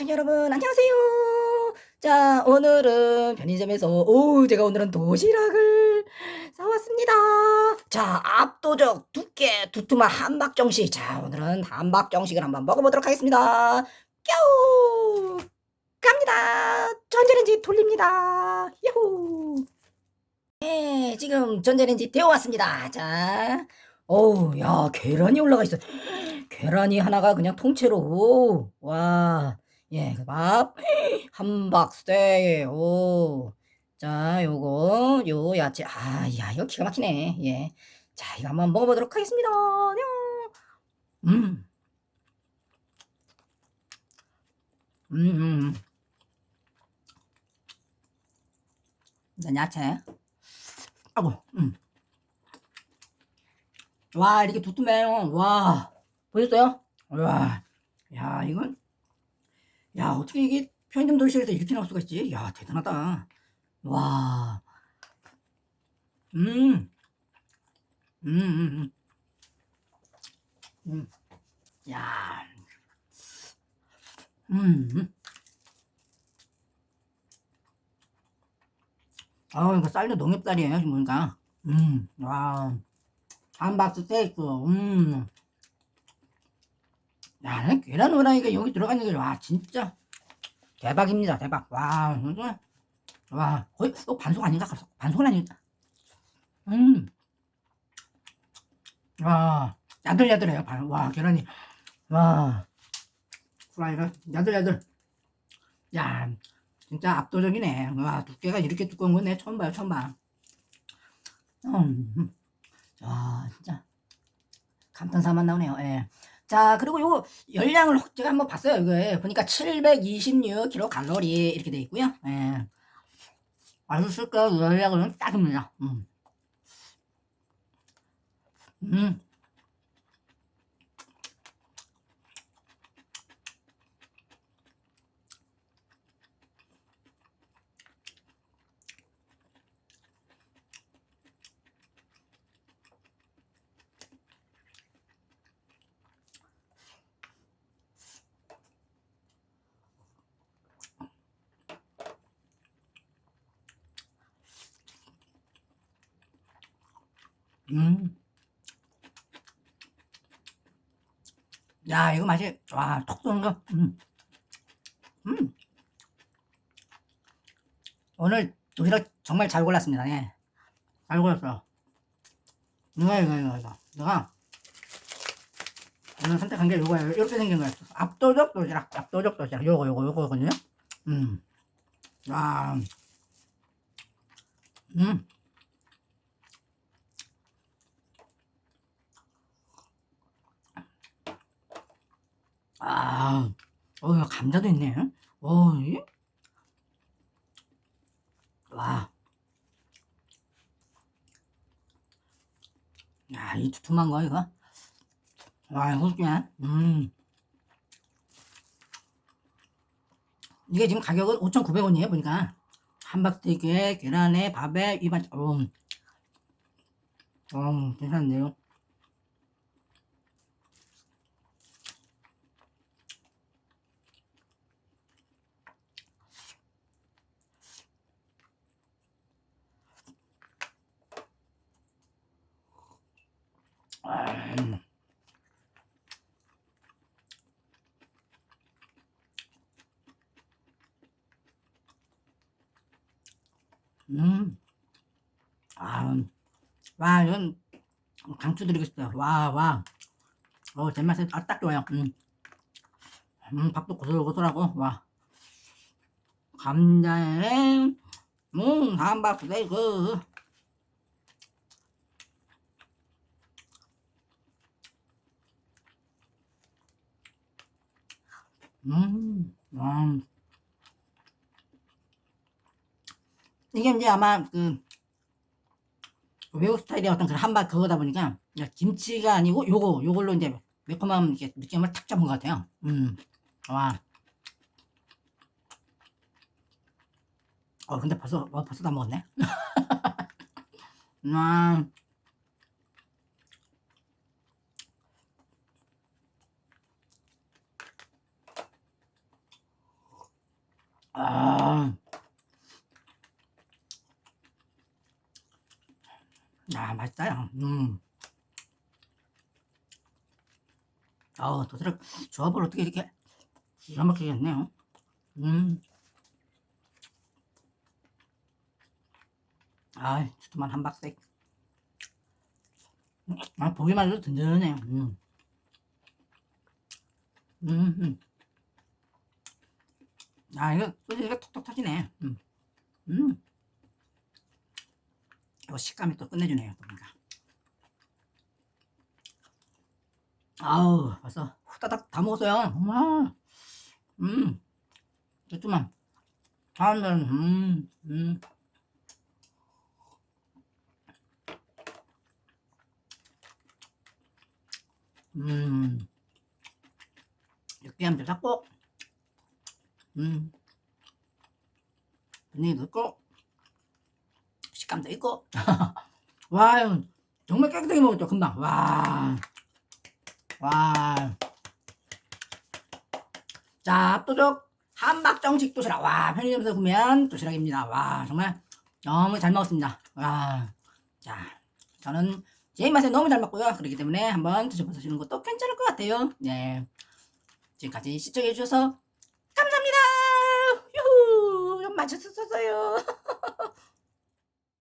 시청자 여러분 안녕하세요. 자 오늘은 편의점에서 오 제가 오늘은 도시락을 사왔습니다. 자 압도적 두께 두툼한 함박정식. 자 오늘은 함박정식을 한번 먹어보도록 하겠습니다. 꺄우 갑니다. 전자레인지 돌립니다. 야호. 네 지금 전자레인지 데워왔습니다. 자 어우 야 계란이 올라가 있어. 계란이 하나가 그냥 통째로 와. 예, 그 밥, 함박 스테이, 오. 자, 요거, 요 야채. 아, 야, 이거 기가 막히네. 예. 자, 이거 한번 먹어보도록 하겠습니다. 음. 음, 음. 음. 일단 야채. 아고, 음. 와, 이렇게 두툼해요. 와. 보셨어요? 와. 야, 이건 야, 어떻게 이게 편의점 도시락에서 이렇게 나올 수가 있지? 야, 대단하다. 와. 음. 음, 음, 음. 음. 야. 음. 아, 이거 쌀도 농협쌀이에요, 지금 보니까. 음, 와. 함박 스 테이크, 음. 야, 나 계란 후라이가 여기 들어가는 게, 와, 진짜 대박입니다, 대박. 와, 진짜. 와, 거의 또 반속 아닌가? 반속은 아닌가? 음. 와, 야들야들해요. 반- 와, 계란이. 와, 후라이가 야들야들. 야, 진짜 압도적이네. 와, 두께가 이렇게 두꺼운 건 내 처음 봐요, 처음 봐. 음, 와, 진짜. 감탄사만 나오네요. 예. 자, 그리고 요 열량을 혹- 제가 한번 봤어요. 이거 보니까 726kcal 이렇게 돼 있고요. 예. 아주 쓸까 열량은 딱입니다. 음. 음. 음. 야, 이거 맛이, 와, 톡 쏘는 거. 음. 음. 오늘 도시락 정말 잘 골랐습니다. 예. 잘 골랐어요. 이거, 이거, 이거, 이거. 내가 오늘 선택한 게 이거예요. 이렇게 생긴 거예요. 압도적 도시락, 압도적 도시락. 요거, 요거, 요거거든요. 음. 와. 음. 아, 어, 이거 감자도 있네. 어, 이? 와. 야, 이 두툼한 거, 이거. 와, 이거 그냥, 음. 이게 지금 가격은 5,900원이에요, 보니까. 함박스테이크에, 계란에, 밥에, 이반, 어, 어, 괜찮네요. 음. 음. 아, 와, 이건 강추 드리고 싶어요. 와, 와. 어, 제맛에 아, 딱 좋아요. 음. 음, 밥도 고슬고슬하고, 와. 감자에, 음, 한밥 스테이크. 음, 음. 이게 이제 아마 그 외국 스타일의 어떤 그런 한박 그거다 보니까 김치가 아니고 요거 요걸로 이제 매콤한 이렇게 느낌을 탁 잡은 것 같아요. 음, 와. 어 근데 벌써 어, 벌써 다 먹었네. 와. 아, 야, 맛있다, 야. 음. 아우, 도시락 조합을 어떻게 이렇게 기가 막히게 했네요. 음. 아, 두툼한 한 박색. 아, 보기만 해도 든든해요. 음. 음, 음. 아, 이거, 이거 톡톡 터지네. 음. 음. 이거 식감이 또 끝내주네요, 또 뭔가. 아우, 벌써 후다닥 다 먹었어요. 와, 음, 두툼한. 다음은, 음, 음. 음, 느끼함도 잡고, 음, 분위기도 있고, 식감도 있고, 와, 정말 깨끗하게 먹었죠, 금방. 와, 와. 자, 압도적 한박정식 도시락. 와, 편의점에서 구매한 도시락입니다. 와, 정말 너무 잘 먹었습니다. 와, 자, 저는 제 입맛에 너무 잘 맞고요. 그렇기 때문에 한번 드셔보시는 것도 괜찮을 것 같아요. 네. 지금까지 시청해주셔서 맞췄었어요.